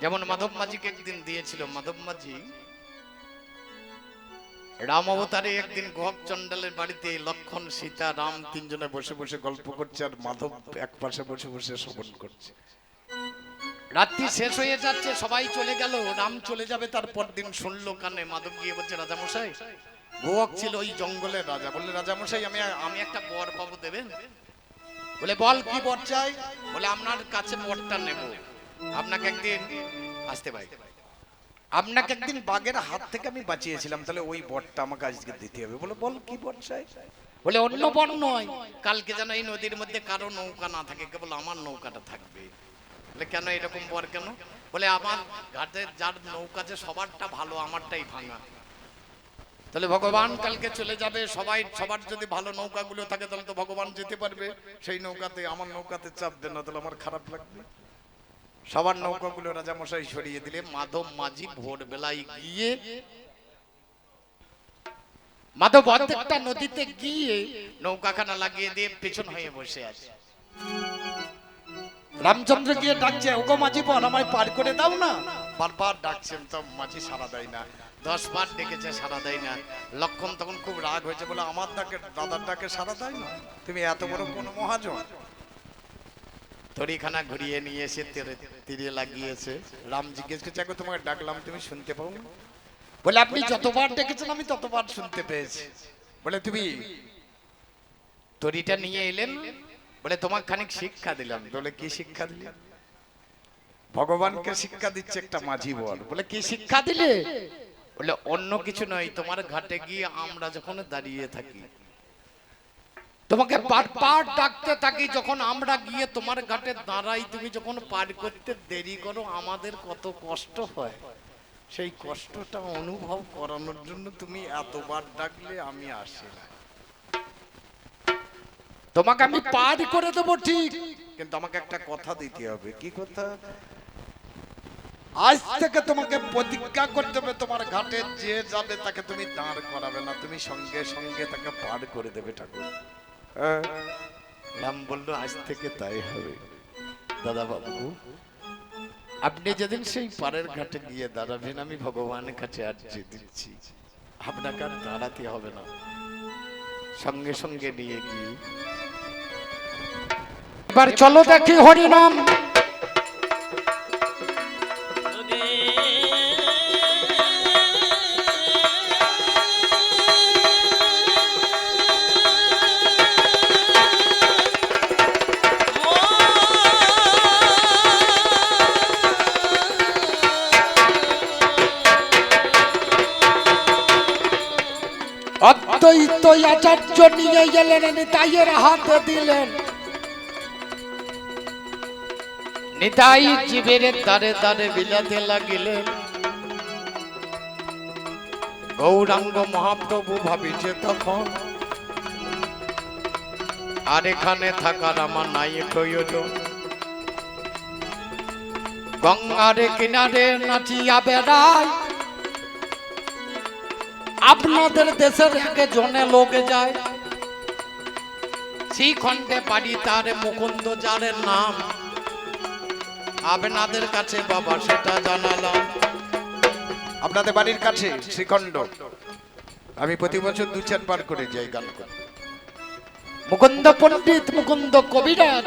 যেমন মাধব মাঝিকে একদিন দিয়েছিল, মাধব মাঝি রাম অবতারে একদিন গহক চন্ডালের বাড়িতে লক্ষণ, সীতা, রাম তিনজনে বসে বসে গল্প করছে আর মাধব এক পাশে বসে বসে শ্রবণ করছে। রাত্রি শেষ হয়ে যাচ্ছে, সবাই চলে গেল, রাম চলে যাবে, তারপর দিন শুনলো কানে, মাধব গিয়ে বলছে, রাজামশাই গোয়ক ছিল ওই জঙ্গলের রাজা। বললে, রাজামশাই, আমি আমি একটা বর পাবো দেবেন? বলে, বল কি বর চাই? বলে, আপনার কাছে বরটা নেব। আপনাকে একদিন আসতে ভাই আপনাকে একদিন বাঘের হাত থেকে আমি বাঁচিয়েছিলাম, তাহলে ওই বরটা আমাকে আজকে দিতে হবে। বলে, বল কি বর চাই? বলে, অন্য বর নয়। কালকে যেন এই নদীর মধ্যে কারও নৌকা না থাকে, কেবল আমার নৌকাটা থাকবে। বলে, কেন এরকম বর কেন? বলে, আমার ঘাটে যার নৌকা যে সবারটা ভালো, আমারটাই ভাঙা। তাহলে ভগবান কালকে চলে যাবে, সবাই, সবার যদি ভালো নৌকাগুলো থাকে, তাহলে তো ভগবান যেতে পারবে। সেই নৌকাতে, আমার নৌকাতে চাপ চাপবে না, তাহলে আমার খারাপ লাগবে। সবার নৌকাগুলো রাজামশাই সরিয়ে দিলে মাধব মাঝি ভোরবেলায় গিয়ে মাধব অর্ধেকটা নদীতে গিয়ে নৌকাখানা লাগিয়ে দিয়ে পেছন হয়ে বসে আছে। রামচন্দ্র গিয়ে ডাকছে ওগো মাঝি বল আমায় পার করে দাও না। বারবার ডাকছেন তো মাঝি সারা দেয় না। দশ বার ডেকেছে সারা দেয় না। লক্ষণ তখন খুব রাগ হয়েছে বলে আমার ডাকে দাদার ডাকে সারা দেয় না? তুমি এত বড় কোন মহাজন? তরিখানা ঘুরিয়ে নিয়ে এসে তীরে লাগিয়েছে। রাম জিজ্ঞেস করছে "আগো তোমাকে ডাকলাম, তুমি শুনতে পাও? না?" বলে, আপনি যতবার ডেকেছেন, আমি ততবার শুনতে পেয়েছি। বলে, তুমি তরিটা নিয়ে এলেন? বলে, তোমাকে খানিক শিক্ষা দিলাম। বলে, কি শিক্ষা দিলে? ভগবানকে শিক্ষা দিচ্ছে একটা মাঝি বল। বলে, কি শিক্ষা দিলে? বলে, অন্য কিছু নয়, তোমার ঘাটে গিয়ে আমরা যখন দাঁড়িয়ে থাকি। তোমাকে পার পার ডাকতে থাকি, যখন আমরা গিয়ে তোমার ঘাটে দাঁড়াই, তুমি যখন পার করতে দেরি করো, আমাদের কত কষ্ট হয়। সেই কষ্টটা অনুভব করানোর জন্য তুমি এতবার ডাকলে আমি আসি না। তোমাকে আমি পার করে দেবো ঠিক। কিন্তু আমাকে একটা কথা দিতে হবে। কি কথা? আজ থেকে তোমাকে প্রতিজ্ঞা করতে হবে, তোমার ঘাটে যে যাবে তাকে তুমি দাঁড় করাবে না, তুমি সঙ্গে সঙ্গে তাকে পার করে দেবে ঠাকুর। রাম বলল, আজ থেকে তাই হবে। দাদা বাবু আপনি যেদিন সেই পারের ঘাটে গিয়ে দাঁড়াবেন, আমি ভগবানের কাছে আর্জি দিচ্ছি। আপনাকে আর দাঁড়াতে হবে না। সঙ্গে সঙ্গে নিয়ে গিয়ে এবার চলো দেখি হরিনাম। অদ্বৈত আচার্য নিয়ে গেলেন নিতাইয়ের হাতে দিলেন। নিতাই জীবের তারে তারে বিলাতে লাগিলেন। গৌরাঙ্গ মহাপ্রভু ভাবিছে তখন, আর এখানে থাকার আমার নাই প্রয়োজন। গঙ্গার কিনারে নাচিয়া বেড়ায় আপনাদের দেশের আগে জনে লোক যায়। শ্রীখণ্ডে বাড়ি তার মুকুন্দ যারের নাম। আপনাদের কাছে বাবা সেটা জানালাম। আপনাদের বাড়ির কাছে শ্রীখণ্ড। আমি প্রতি বছর দু চারবার করে যাই গান করে মুকুন্দ পণ্ডিত মুকুন্দ কবিরাজ।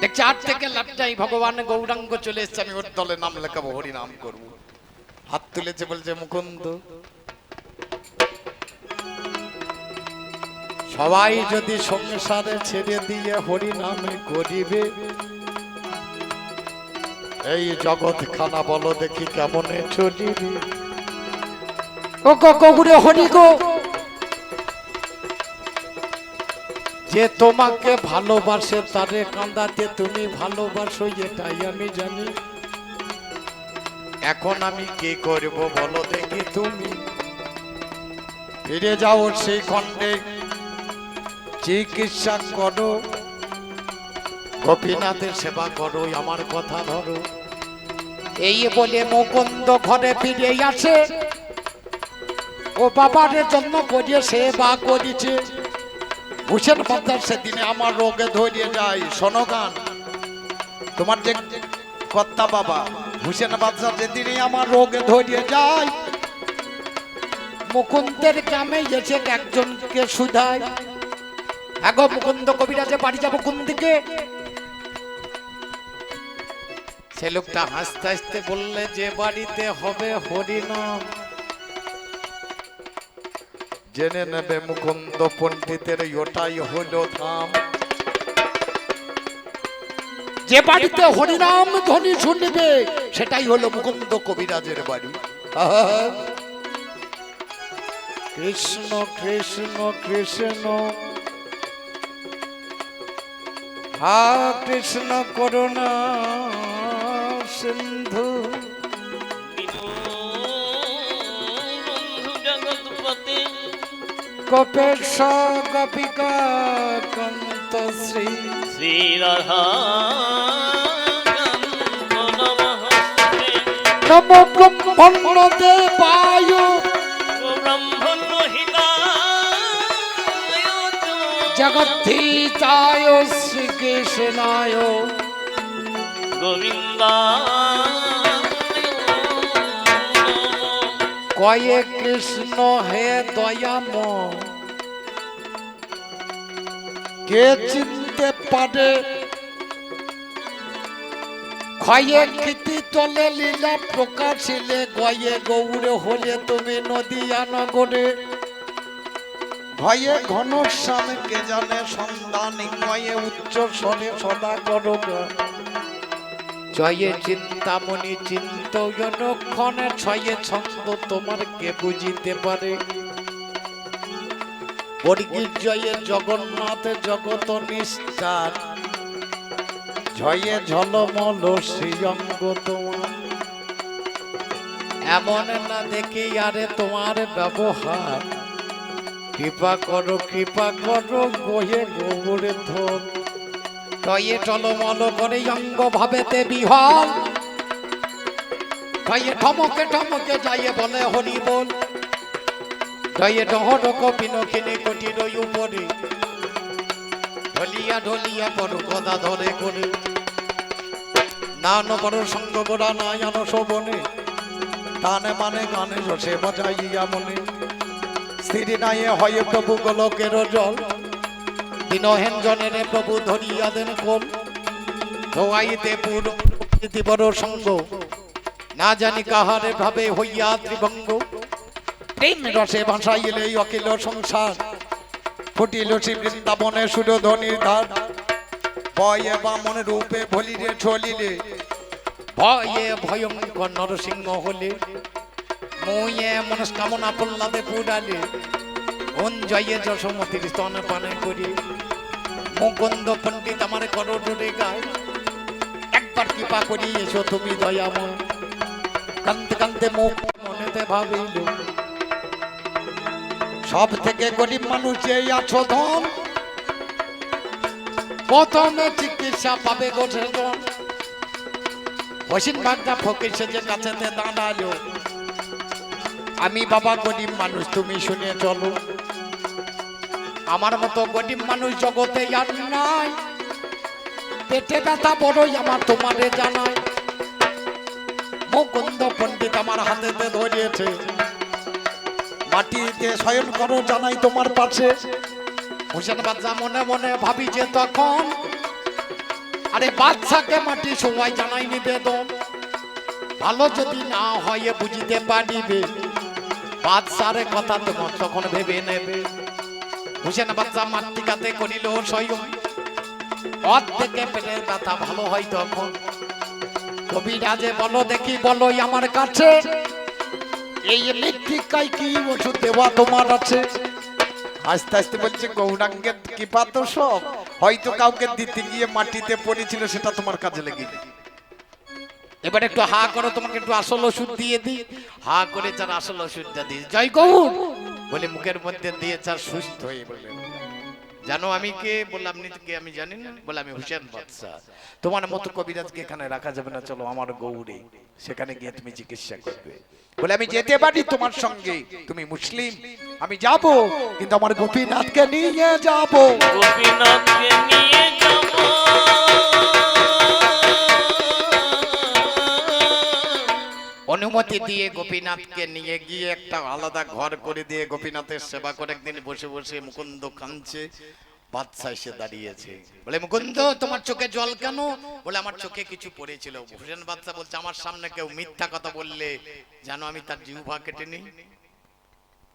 দেখছি আট থেকে লাভটাই ভগবান গৌরাঙ্গ চলে এসছে আমি ওর দলে নাম লেখাবো হরি নাম করব। হাত তুলেছে বলছে মুকুন্দ। সবাই যদি সংসারে ছেড়ে দিয়ে হরি নামে করিবে, এই জগৎ খানা বলো দেখি কেমনে চলিবে। ও ককুরে হরি গো, যে তোমাকে ভালোবাসে তারে কান্দাতে তুমি ভালোবাসো, এটাই আমি জানি। এখন আমি কি করব বলো দেখি তুমি? ফিরে যাও সেই খণ্ডে। চিকিৎসা করো। গোপীনাথের সেবা করো আমার কথা ধরো। এই বলে মুকুন্দ ঘরে ফিরে আসে। ও বাবার জন্য করে সেবা করেছে। ভূষণ পদ্মার সেদিনে আমার রোগে ধরিয়ে যায় শোনো গান। তোমার যে কর্তা বাবা হুসেন বাদশাহ যেদিনই আমার রোগে ধরিয়ে যায় মুকুন্দের গ্রামে এসে একজনকে সুধায় এগো মুকুন্দ কবিরাজে বাড়ি যাব কোন দিকে? সে লোকটা হাসতে হাসতে বললে যে বাড়িতে হবে হরিনাম। জেনে নেবে মুকুন্দ পণ্ডিতের ওটাই হলো ধাম। যে বাড়িতে হরিনাম ধ্বনি শুনবে সেটাই হলো মুকুন্দ কবিরাজের বাড়ি। কৃষ্ণ কৃষ্ণ কৃষ্ণ। হা কৃষ্ণ করুণা সিন্ধু। কপেশ গোপিকা শ্রী শ্রী রাধা নম ব্রহ্মণ শ্রীকৃষ্ণায় গোবিন্দা কয়ে কৃষ্ণ হে দয়াম কে চিনতে পারে? ক্ষয়ে কৃতি তলে লীলা প্রকাশিলে, গয়ে গৌরে হলে তুমি নদিয়া নগরে। ভয়ে ঘন কে জানে সন্ধান গয়ে উচ্চ স্বরে সদা করো জয়ে চিন্তামণি চিন্তয়নক্ষণে ছয়ে ছন্দ তোমার কে বুঝিতে পারে? বর্গীর জয়ে জগন্নাথ জগত নিষ্ঠার জয়ে ঝলমল শ্রীঅঙ্গ তোমার। এমন না দেখি আরে তোমার ব্যবহার। কৃপা করো কৃপা করো বহে গোবরে ধর। তয়ে টলমল করে অঙ্গ ভাবেতে বিহল। তয়ে ঠমকে ঠমকে যাইয়ে বলে হরি বল তয়ে ডহডক পিনকিনে কোটি রই উপরে ঢলিয়া ঢলিয়া বড় গদা ধরে করে। নান বড় সঙ্গ গোড়া নাই আন শোভনে। তানে মানে গানে রসে বাজাইয়া মনে। স্থির নাইয়ে হয় প্রভু গোলকের জল। দিনহেন জনের প্রভু ধরিয়া দেন কোল। ধোয়াইতে পুর বড় সঙ্গ। না জানি কাহারে ভাবে হইয়া ত্রিভঙ্গ। প্রেম রসে ভাসাইলে অকিল সংসার। ফুটিল শ্রী বৃন্দাবনে সুরধ্বনির ধার। ভয়ে বামন রূপে ভলিরে ঠলিলে ভয়ে ভয়ঙ্কর নরসিংহ হলে। মুয়ে মনস্কামনা প্রহ্লাদে পুরালে। অঞ্জয়ে যশোমতির স্তন পানে করি। মুকুন্দ পণ্ডিত আমার করোটরে গায়। একবার কৃপা করি এসো তুমি দয়াময়। কান্তে কান্তে মুখ মনেতে ভাবিল। সব থেকে গরিব মানুষ যে আছো ধন, প্রথমে চিকিৎসা পাবে গোঠে জন হসিন বাগদা ফকির সেজে কাছেতে দাঁড়াল। আমি বাবা গরিব মানুষ, তুমি শুনে চলো। আমার মতো গরিব মানুষ জগতে আর নাই। পেটে ব্যথা বড়ই আমার, তোমারে জানাই। মুকুন্দ পণ্ডিত আমার হাতেতে ধরিয়েছে। মাটিতে শয়ন করো জানাই তোমার পাশে। হোসেন বাচ্চা মনে মনে ভাবি যে তখন, আরে বাচ্চাকে মাটি সবাই জানাই নিবেদন। ভালো যদি না হয় বুঝিতে পারিবে, বাদশারে কথা তোমার তখন ভেবে নেবে। হুসেন বাচ্চা মাতৃকাতে করিল স্বয়ং, অর্ধেকে পেটের ব্যথা ভালো হয় তখন। কবিরাজে বলো দেখি বলো আমার কাছে। এই মৃত্তিকায় কি ওষুধ দেওয়া তোমার আছে? আস্তে আস্তে বলছে, গৌরাঙ্গের কৃপা তো সব। হয়তো কাউকে দিতে গিয়ে মাটিতে পড়েছিল, সেটা তোমার কাজে লেগে এবার একটু হা করো, তোমাকে একটু আসল ওষুধ দিয়ে দিই। হা করে যার আসল ওষুধটা দিই। জয় গৌর! বলে মুখের মধ্যে দিয়ে চার সুস্থ হয়ে বলে জানো আমি কে? বললাম, আপনি কে? আমি জানি না। বলে আমি হুসেন বাদশাহ। তোমার মতো কবিরাজকে এখানে রাখা যাবে না, চলো আমার গৌরে সেখানে গিয়ে তুমি চিকিৎসা করবে। বলে আমি যেতে পারি তোমার সঙ্গে। তুমি মুসলিম। আমি যাব কিন্তু আমার গোপীনাথকে নিয়ে যাব। গোপীনাথকে নিয়ে যাব। অনুমতি দিয়ে গোপীনাথকে নিয়ে গিয়ে একটা আলাদা ঘর করে দিয়ে গোপীনাথের সেবা করে একদিন বসে বসে মুকুন্দ কাঁদছে। বাদশা এসে দাঁড়িয়েছে। বলে, মুকুন্দ, তোমার চোখে জল কেন? বলে, আমার চোখে কিছু পড়েছিল। ভূষণ বাদশা বলছে, আমার সামনে কেউ মিথ্যা কথা বললে যেন আমি তার জিহ্বা কেটে নিই?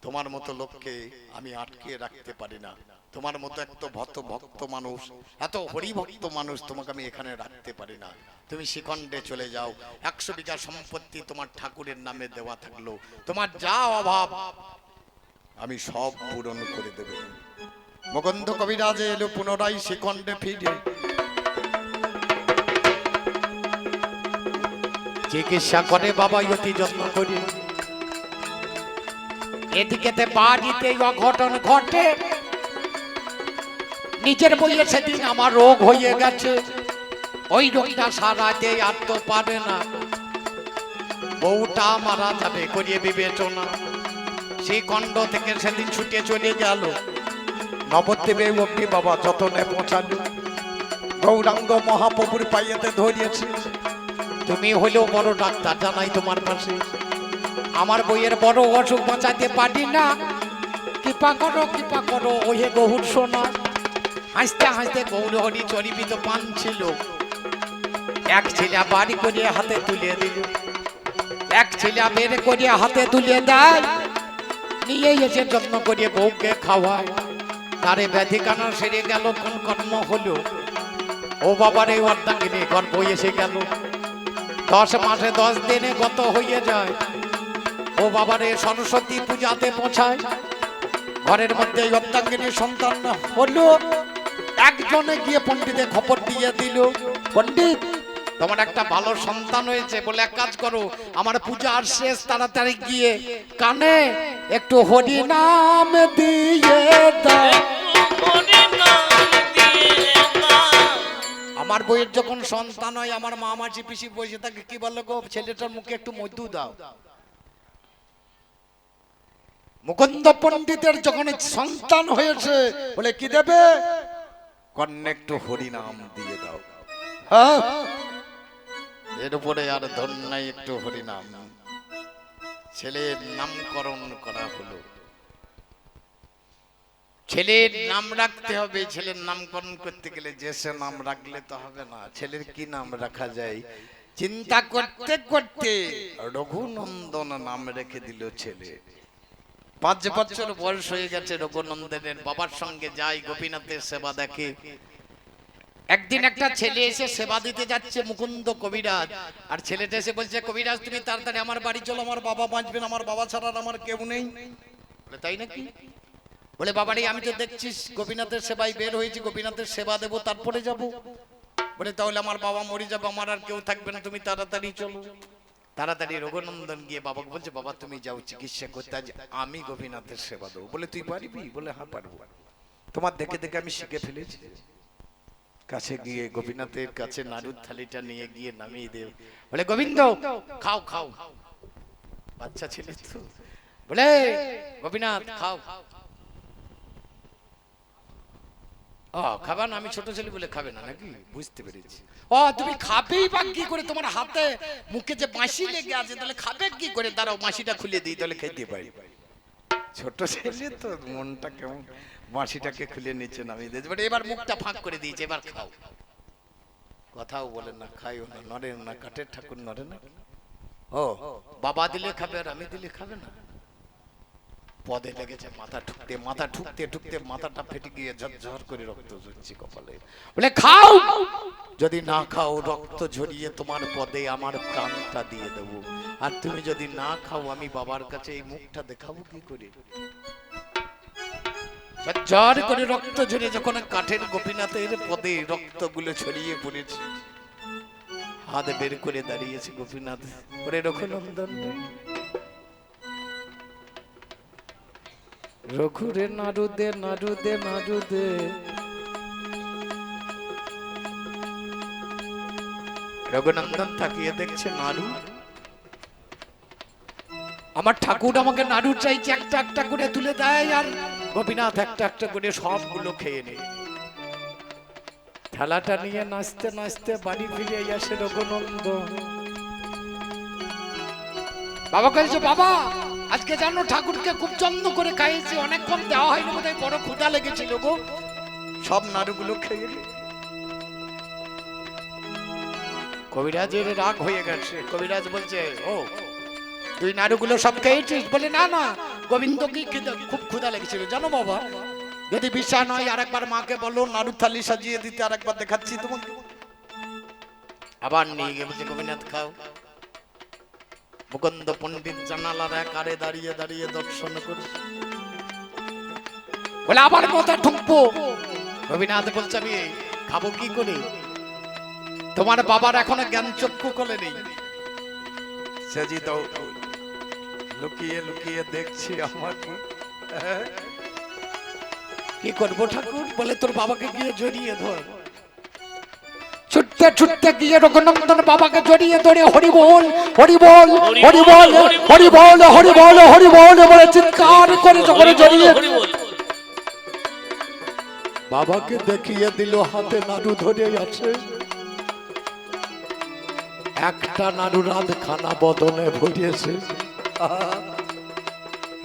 তোমার মতো লোককে আমি আটকে রাখতে পারি না। তোমার মতো এত ভক্ত ভক্ত মানুষ, এত হরিভক্ত মানুষ তোমাকে আমি এখানে রাখতে পারি না। তুমি শিখণ্ডে চলে যাও। একশো বিঘা সম্পত্তি তোমার ঠাকুরের নামে দেওয়া থাকল। তোমার যা অভাব, আমি সব পূরণ করে দেবে। মুকুন্দ কবিরাজে এলো পুনরায় শিখণ্ডে ফিরে। চিকিৎসা করে, বাবা অতি যত্ন করি। এদিকেতে বাড়িতে অঘটন ঘটে। নিজের বইয়ে সেদিন আমার রোগ হয়ে গেছে। ওই রোগটা সারাতে আর তো পারে না। বউটা মারা যাবে করিয়ে বিবেচনা। সেই কণ্ড থেকে সেদিন ছুটে চলে গেল। নবদ্বীপে অব্দি বাবা যতনে পৌঁছালো গৌরাঙ্গ মহাপ্রভুর পাইয়েতে ধরিয়েছি। তুমি হলেও বড় ডাক্তার জানাই তোমার পাশে। আমার বইয়ের বড় অসুখ বাঁচাতে পারি না। কৃপা করো কৃপা করো, ওহে গহুর সোনা। হাসতে হাসতে গৌরহরি চরিপিত পান ছিল। এক ছেলে বাড়ি করে হাতে তুলে দিল। এক ছেলে বের করে হাতে তুলে দেয়। নিয়ে এসে যত্ন করে বউকে খাওয়ায়। তারে ব্যাধি কানা সেরে গেল, কোন কর্ম হলো? ও বাবার এই অর্ধাঙ্গিনী গর্ভ এসে গেল। দশ মাসে দশ দিনে গত হয়ে যায়। ও বাবার বাবারে সরস্বতী পূজাতে পৌঁছায়। ঘরের মধ্যে এই অর্ধাঙ্গিনীর সন্তান হলো। একজনে গিয়ে পণ্ডিতে খবর দিয়ে দিল, পণ্ডিত, তোমার একটা ভালো সন্তান হয়েছে, বলে এক কাজ করো। আমার পূজা আর শেষ তাড়াতাড়ি গিয়ে কানে একটু হরি নাম দিয়ে হরি। আমার বইয়ের যখন সন্তান হয়, আমার মা মাসি পিসি বসে থাকে কি বলে গো, ছেলেটার মুখে একটু মধু দাও। মুকুন্দ পণ্ডিতের যখন সন্তান হয়েছে, বলে, কি দেবে? কন্যা, একটু হরিনাম দিয়ে দাও। হ্যাঁ। এর উপরে আর ধন্যায় একটু হরিনাম ছেলের নামকরণ করা হলো। ছেলের নাম রাখতে হবে, ছেলের নামকরণ করতে গেলে সে নাম রাখলে তো হবে না। ছেলের কি নাম রাখা যায়? চিন্তা করতে করতে রঘুনন্দন নাম রেখে দিল ছেলে। পাঁচ বছর বয়স হয়ে গেছে, রঘুনন্দনের বাবার সঙ্গে যায়, গোপীনাথের সেবা দেখে। একদিন একটা ছেলে এসে সেবা দিতে যাচ্ছে মুকুন্দ কবিরাজ। আর ছেলেটা এসে বলছে কবিরাজ তুমি তাড়াতাড়ি আমার বাড়ি চলো আমার বাবা বাঁচবেন আমার বাবা ছাড়া আমার কেউ নেই। বলে তাই নাকি? বলে বাবারে আমি তো দেখছিস গোপীনাথের সেবায় বের হয়েছি গোপীনাথের সেবা দেবো তারপরে যাব। বলে তাহলে আমার বাবা মরে যাবে আমার আর কেউ থাকবে না তুমি তাড়াতাড়ি চলো। তাড়াতাড়ি রঘুনন্দন গিয়ে বাবাকে বলছে বাবা তুমি যাও চিকিৎসা করতে আজ আমি গোপীনাথের সেবা দেবো। বলে তুই পারবি? বলে হ্যাঁ পারব। তোমার দেখে দেখে আমি শিখে ফেলেছি। কাছে গিয়ে গোপীনাথের কাছে নাড়ুর থালিটা নিয়ে গিয়ে নামিয়ে দেব বলে গোবিন্দ খাও খাও। বাচ্চা ছেলে তো। বলে গোপীনাথ খাও। ও খাবা না আমি ছোট ছেলে বলে খাবে না নাকি? বুঝতে পেরেছি। ও তুমি খাবেই বা কি করে? তোমার হাতে মুখে যে বাঁশি লেগে আছে তাহলে খাবে কি করে? দাঁড়াও বাঁশিটা খুলে দিই তাহলে খেতে পারি। ছোট ছেলে তো মনটা কেমন বাঁশিটাকে খুলে নিচে নামিয়ে দিয়েছে। বাট এবার মুখটা ফাঁক করে দিয়েছে, এবার খাও। কথাও বলে না, খাইও না নড়ে না, কাঠের ঠাকুর নড়ে না ও, বাবা দিলে খাবে আর আমি দিলে খাবে না। পদে লেগেছে মাথা ঠুকতে মাথা ঠুকতে ঠুকতে মাথাটা ফেটে গিয়ে ঝরঝর করে রক্ত ঝরছে কপালে। বলে, খাও! যদি না খাও, রক্ত ঝরিয়ে তোমার পদে আমার প্রাণটা দিয়ে দেবো। আর তুমি যদি না খাও, আমি বাবার কাছে এই মুখটা দেখাবো কি করে? ঝরঝর করে রক্ত ঝরিয়ে যখন কাঠের গোপীনাথের পদে রক্তগুলো ছড়িয়ে পড়েছে। হাত বের করে দাঁড়িয়েছে গোপীনাথ। ওরে রঘুনন্দন। রঘুরে নাড়ুদে নাড়ুদে নাড়ুদে রঘুনন্দন তাকিয়ে দেখছে নাড়ু আমার ঠাকুর আমাকে নাড়ু চাইছে একটা একটা করে তুলে দেয় আর গোপীনাথ একটা একটা করে সবগুলো খেয়ে নেয় থালাটা নিয়ে নাচতে নাচতে বাড়ি ফিরে আসে রঘুনন্দন বাবা বলছে বাবা আজকে জানো ঠাকুরকে খুব যত্ন করে খাইয়েছি অনেকক্ষণ দেওয়া হয়নি বোধহয় বড় ক্ষুধা লেগেছিল গো। সব নাড়ুগুলো খেয়ে নে। কবিরাজের রাগ হয়ে গেছে। কবিরাজ বলছে ও তুই নাড়ুগুলো সব খেয়েছিস? বলে না না গোবিন্দকে খুব ক্ষুধা লেগেছিল। জানো বাবা, যদি বিশ্বাস নয় আর আরেকবার মাকে বলো, নাড়ু থালি সাজিয়ে দিতে আরেকবার দেখাচ্ছি তোমাকে। আবার নিয়ে গিয়ে বলছে গোবিনাথ খাও। মুকুন্দ পণ্ডিত জানালার একারে দাঁড়িয়ে দাঁড়িয়ে দর্শন করে বলে, আবার কথা ঠুকবো? রবীন্দ্রনাথ বলছে, আমি খাব কি করে? তোমার বাবার এখনও জ্ঞান চক্ষু কোলে নেই। তো লুকিয়ে লুকিয়ে দেখছি আমার? কি করব ঠাকুর? বলে তোর বাবাকে গিয়ে জড়িয়ে ধর। ছুটতে ছুটতে গিয়ে রঘুনন্দন বাবাকে জড়িয়ে ধরে হরি বল হরি বল হরি বল হরি বল হরি বল হরি বল বলে চিৎকার করে যখন জড়িয়ে বাবাকে দেখিয়ে দিল হাতে নাড়ু ধরে আছে। একটা নাড়ু রাত খানা বদনে ভরিয়েছে।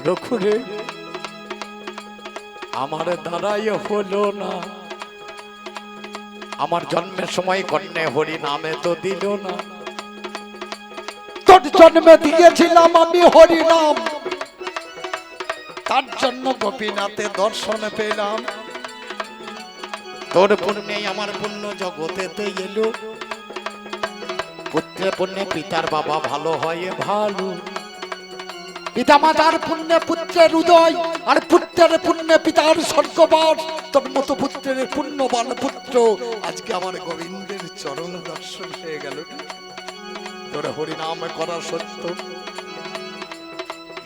রঘুরে আমার দ্বারাই হলো না। আমার জন্মের সময় কন্যা হরি নামে তো দিল না। তোর জন্মে দিয়েছিলাম আমি হরি নাম। তার জন্য গোপীনাথে দর্শন পেলাম। তোর পুণ্যে আমার পুণ্য জগতেতে এলো। পুত্রে পুণ্যে পিতার বাবা ভালো হয় ভালো। পিতা মাতার পুণ্যে পুত্রের উদয় আর পুত্রের পুণ্যে পিতার স্বর্গবাস। তোর মতো পুত্রের পুণ্যবান পুত্র আজকে আমার গোবিন্দের চরণ দর্শন হয়ে গেল। তোর হরিনাম করা সত্য।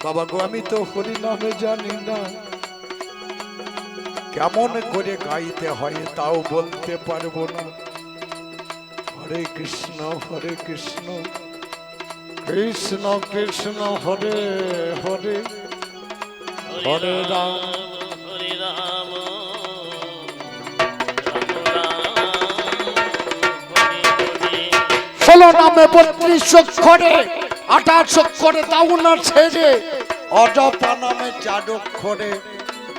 বাবা গো, আমি তো হরিনামে জানি না। কেমন করে গাইতে হয় তাও বলতে পারব না। হরে কৃষ্ণ হরে কৃষ্ণ। কৃষ্ণ কৃষ্ণ, হরে হরে। হরে রাম। হরে রাম ষোলো নামে বত্রিশ অক্ষরে আঠাশ অক্ষরে তাও না ছেড়ে, অজপা নামে চার অক্ষরে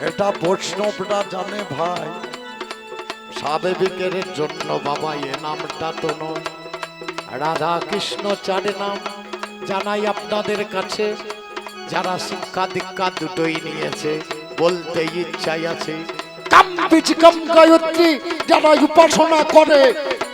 এটা বৈষ্ণবরা জানে ভাই। স্বাভাবিকের জন্য বাবা, এ নামটা তো নয়। রাধা কৃষ্ণ চারে নাম। জানাই আপনাদের কাছে যারা শিক্ষা দীক্ষা দুটোই নিয়েছে বলতে ইচ্ছাই আছে। কাম গায়ত্রী যারা উপাসনা করে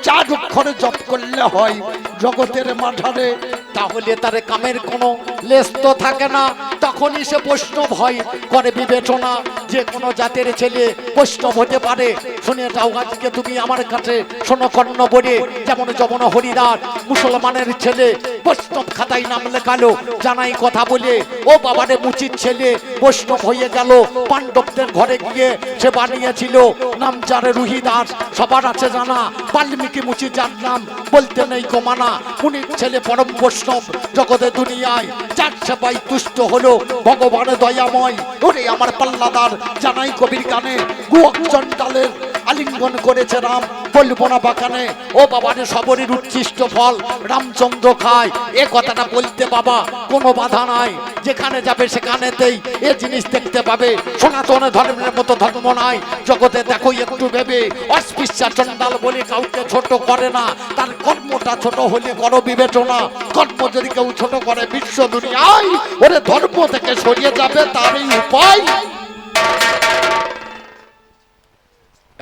চার অক্ষরে জপ করলে হয় জগতের মাঝারে। তাহলে তার কামের কোনো লেস তো থাকে না, তখনই সে বৈষ্ণব হয়, করে বিবেচনা যে কোনো জাতের ছেলে বৈষ্ণব হতে পারে। শুনে যাও আজকে তুমি আমার কাছে, শোনো কর্ণ বলে, যেমন যেমন হরিদাস, মুসলমানের ছেলে, বৈষ্ণব খাতায় নাম লেখালো, জানাই কথা বলে, ও বাবারে মুচির ছেলে, বৈষ্ণব হয়ে গেল। পাণ্ডবদের ঘরে গিয়ে সে বানিয়েছিল, নাম যারে রুহি দাস, সবার আছে জানা, বাল্মীকি মুচি যার নাম, বলতে নেই কমানা মুনির ছেলে পরম বৈষ্ণব, জগতে দুনিয়ায় যার সেবাই তুষ্ট হলো ভগবানের দয়াময়। ওরে আমার পাল্লাদার, জানাই কবির গানে গুয়ক চন্ডালের আলিঙ্গন করেছে রাম। বলব না বাগানে। ও বাবারে সবরের উচ্ছিষ্ট ফল, রামচন্দ্র খায়। এ কথাটা বলতে বাবা, কোনো বাধা নাই। যেখানে যাবে সেখানেতেই এ জিনিস দেখতে পাবে। সনাতন ধর্মের মতো ধর্ম নাই। জগতে দেখো, একটু ভেবে। অস্পৃশ্যা চন্ডাল বলে কাউকে ছোট করে না। তার কর্মটা ছোট হলে করো বিবেচনা। কর্ম যদি কেউ ছোট করে বিশ্ব দুনিয়ায়, ওরে ধর্ম থেকে সরিয়ে যাবে, তারই উপায়।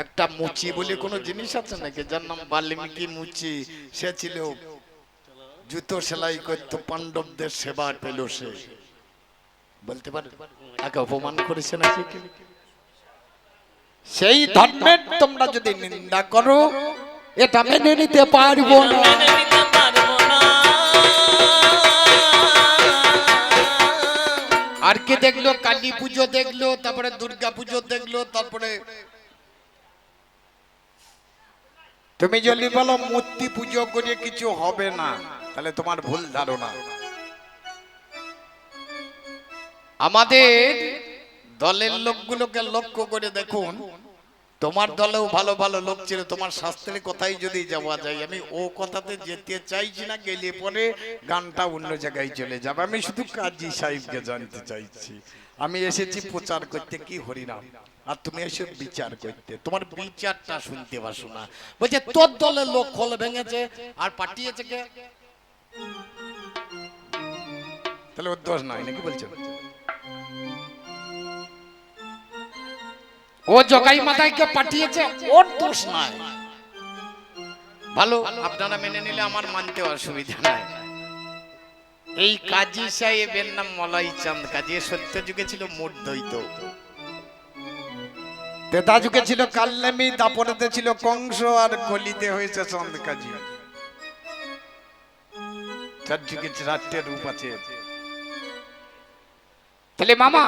একটা মুচি বলে কোনো জিনিস আছে নাকি? যার নাম বাল্মীকি মুচি। সে ছিল জুতো সেলাই করতো, পাণ্ডবদের সেবা পেল সে। বলতে পারে? তাকে অপমান করেছে নাকি সেই ধর্মের তোমরা যদি নিন্দা করো, এটা মেনে নিতে পারব না মেনে নিতে পারব না। আর কি দেখল? কালী পুজো দেখল, তারপরে দুর্গা পুজো দেখল, তারপরে তুমি যদি বলো মূর্তি পুজো করে কিছু হবে না, তাহলে তোমার ভুল ধারণা। আমাদের দলের লোকগুলোকে লক্ষ্য করে দেখুন, তোমার দলেও ভালো ভালো লোক ছিল, তোমার শাস্ত্রের কথাই যদি যাওয়া যায়, আমি ও কথাতে যেতে চাইছি না, গেলে পরে গানটা অন্য জায়গায় চলে যাবে। আমি শুধু কাজী সাহেবকে জানতে চাইছি। আমি এসেছি প্রচার করতে, কি হরিনাম? আর তুমি এসে বিচার করতে। তোমার বিচারটা শুনতে পারছ না। বলছে তোর দলের লোক খোল ভেঙেছে আর পাঠিয়েছে কে? তাহলে ওর দোষ নাই নাকি বলছো? ও জগাই মাথায়কে পাঠিয়েছে ওর দোষ নাই। ভালো আপনারা মেনে নিলে আমার মানতে অসুবিধা নাই। এই কাজী সাহেবের নাম মলাই চাঁদ কাজী সত্য যুগে ছিল মোট দ্বৈত তেতা যুগে ছিল কাল্লামি দাপরেতে ছিল কংস আর কলিতে হয়েছে চাঁদ কাজী চার যুগে চারটে রূপ আছে। তাহলে মামা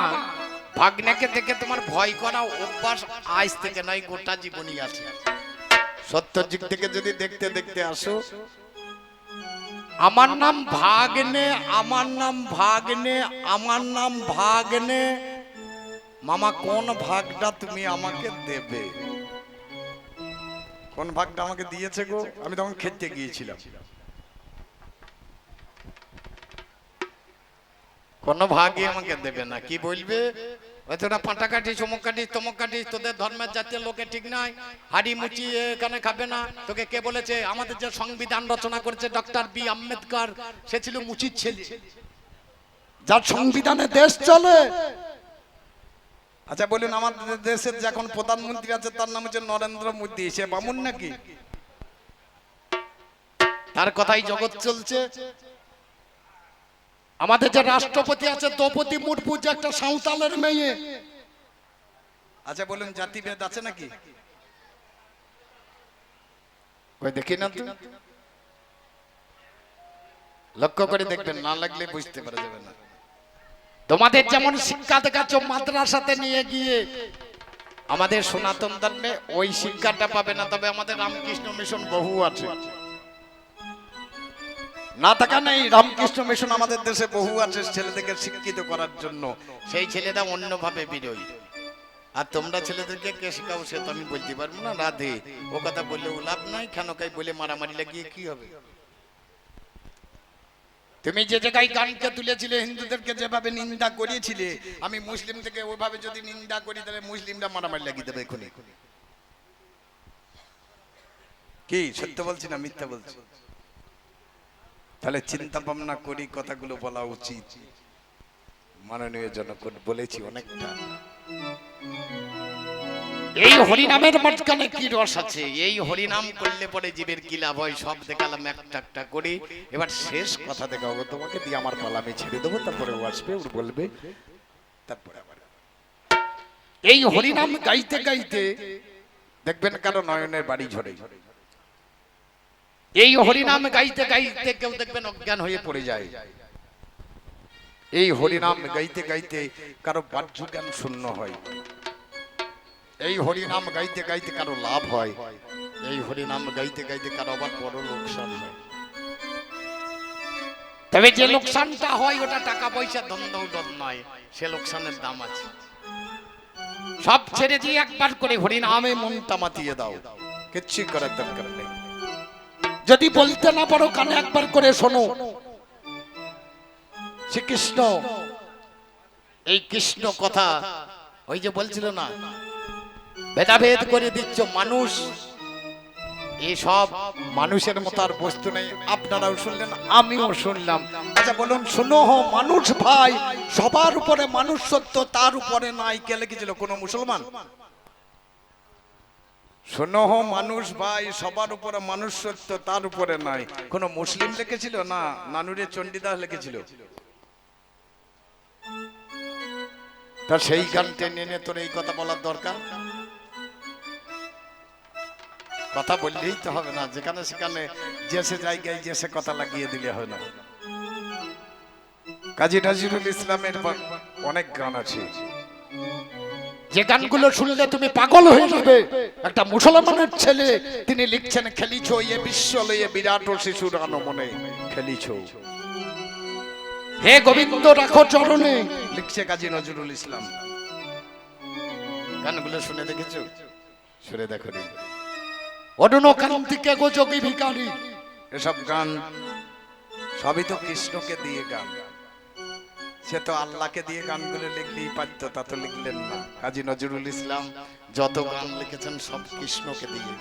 ভাগ্নাকে দেখে তোমার ভয় করা অভ্যাস আজ থেকে নয় গোটা জীবনই আছে। সত্য যুগ থেকে যদি দেখতে দেখতে আসো। আমার নাম ভাগ্নে আমার নাম ভাগ্নে আমার নাম ভাগ্নে। মামা, কোন ভাগটা তুমি আমাকে দেবে? কোন ভাগটা আমাকে দিয়েছে গো? আমি তখন খেতে গিয়েছিলাম। কোন ভাগই আমাকে দেবে না, কি বলবে? তোরা পাঁটা কাটিস অমুক কাটিস তমুক কাটিস তোদের ধর্মের জাতীয় লোকে ঠিক নাই। হাড়ি মুচি এখানে খাবে না। তোকে কে বলেছে? আমাদের যে সংবিধান রচনা করেছে ডক্টর বি আম্বেদকর, সে ছিল মুচির ছেলে। যার সংবিধানে দেশ চলে আচ্ছা বলুন আমাদের দেশের যে এখন প্রধানমন্ত্রী আছে, তার নাম হচ্ছে নরেন্দ্র মোদী। সে বামুন নাকি? তার কথাই জগৎ চলছে। আমাদের যে রাষ্ট্রপতি আছে, দ্রৌপদী মুর্মু যে একটা সাঁওতালের মেয়ে। আচ্ছা বলুন, জাতিভেদ আছে নাকি? দেখি না লক্ষ্য করে দেখবেন, না লাগলে বুঝতে পারা যাবে না। তোমাদের যেমন শিক্ষা দেখাচ্ছ মাদ্রাসাতে নিয়ে গিয়ে আমাদের সনাতন ধর্মে ওই শিক্ষাটা পাবে না তবে আমাদের রামকৃষ্ণ মিশন বহু আছে। না থাকা নেই রামকৃষ্ণ মিশন আমাদের দেশে বহু আছে ছেলেদেরকে শিক্ষিত করার জন্য। সেই ছেলেরা অন্যভাবে বিরোধী। আর তোমরা ছেলেদেরকে কে শেখাও সে তো আমি বলতে পারব না রাধে। ও কথা বললে লাভ নাই কেন কাই বলে মারামারি লাগিয়ে কি হবে? তুমি যে জায়গায় গানকে তুলেছিলে, হিন্দুদেরকে যেভাবে নিন্দা করিয়েছিলে, আমি মুসলিম থেকে ওইভাবে যদি নিন্দা করি, তাহলে মুসলিমরা মারামারি লাগিয়ে দেবে এখনই। কি, সত্য বলছি না মিথ্যা বলছি? তাহলে চিন্তা ভাবনা করি, কথাগুলো বলা উচিত। মাননীয় জনগণ, বলেছি অনেকটা। এই হরিনামের মাঝখানে কি রস আছে? এই হরিনাম করলে পরে জীবের কি লাভ হয়? সব দেখালাম একটা একটা করে। এবার শেষ কথা দেখাবো তোমাকে দিয়ে আমার পালা আমি ছেড়ে দেবো তারপরে ও আসবে ওর বলবে তারপরে আবার। এই হরিনাম গাইতে গাইতে দেখবেন কারও নয়নের বাড়ি ঝরে। এই হরিনাম গাইতে গাইতে কেউ দেখবেন অজ্ঞান হয়ে পড়ে যায়। এই হরিনাম গাইতে গাইতে কারও বাহ্য জ্ঞান শূন্য হয়। এই হরিনাম গাইতে গাইতে কারও লাভ হয়। এই হরিনাম গাইতে গাইতে কারও আবার বড় লোকসান হয়। তবে যে লোকসানটা হয় ওটা টাকা পয়সা দৌলত নয় সে লোকসানের দাম আছে। সব ছেড়ে দিয়ে একবার করে হরিনামে মনটা মাতিয়ে দাও। কিচ্ছু করার দরকার নেই। যদি বলতে না পারো কানে একবার করে শোনো। শ্রীকৃষ্ণ এই কৃষ্ণ কথা ওই যে বলছিল না ভেদাভেদ করে দিচ্ছ মানুষ। এসব মানুষের মতো আর বস্তু নেই। আপনারাও শুনলেন, আমিও শুনলাম। আচ্ছা বলুন, শুনো মানুষ ভাই, সবার উপরে মানুষ সত্য, তার উপরে নাই কে লিখেছিল কোন মুসলমান? শোনো মানুষ ভাই, সবার উপরে মানুষ সত্য, তার উপরে নাই। কোন মুসলিম লিখেছিল না, নানুরে চণ্ডীদাস লিখেছিল তা সেই গান টেনে এনে তোর এই কথা বলার দরকার? কথা বললেই তো হবে না। যেখানে সেখানে যে সে জায়গায় যে সে কথা লাগিয়ে দিলে হয় না। কাজী নজরুল ইসলামের অনেক গান আছে। যে গানগুলো শুনলে তুমি পাগল হয়ে যাবে। একটা মুসলমানের ছেলে তিনি লিখছেন খেলিছ এ বিশ্ব লয়ে বিরাট শিশুর মনে খেলিছ। হে গোবিন্দ রাখো চরণে লিখছে কাজী নজরুল ইসলাম। গানগুলো শুনে দেখেছ? শুনে দেখো অডুন কান্তিকে গো যোগী ভিকারি এসব গান সবই তো কৃষ্ণকে দিয়ে গান। সে তো আল্লাহকে দিয়ে গানগুলো লিখলেই পারত, তা তো লিখলেন না। কাজী নজরুল ইসলাম যত গান লিখেছেন সব কৃষ্ণকে দিয়ে।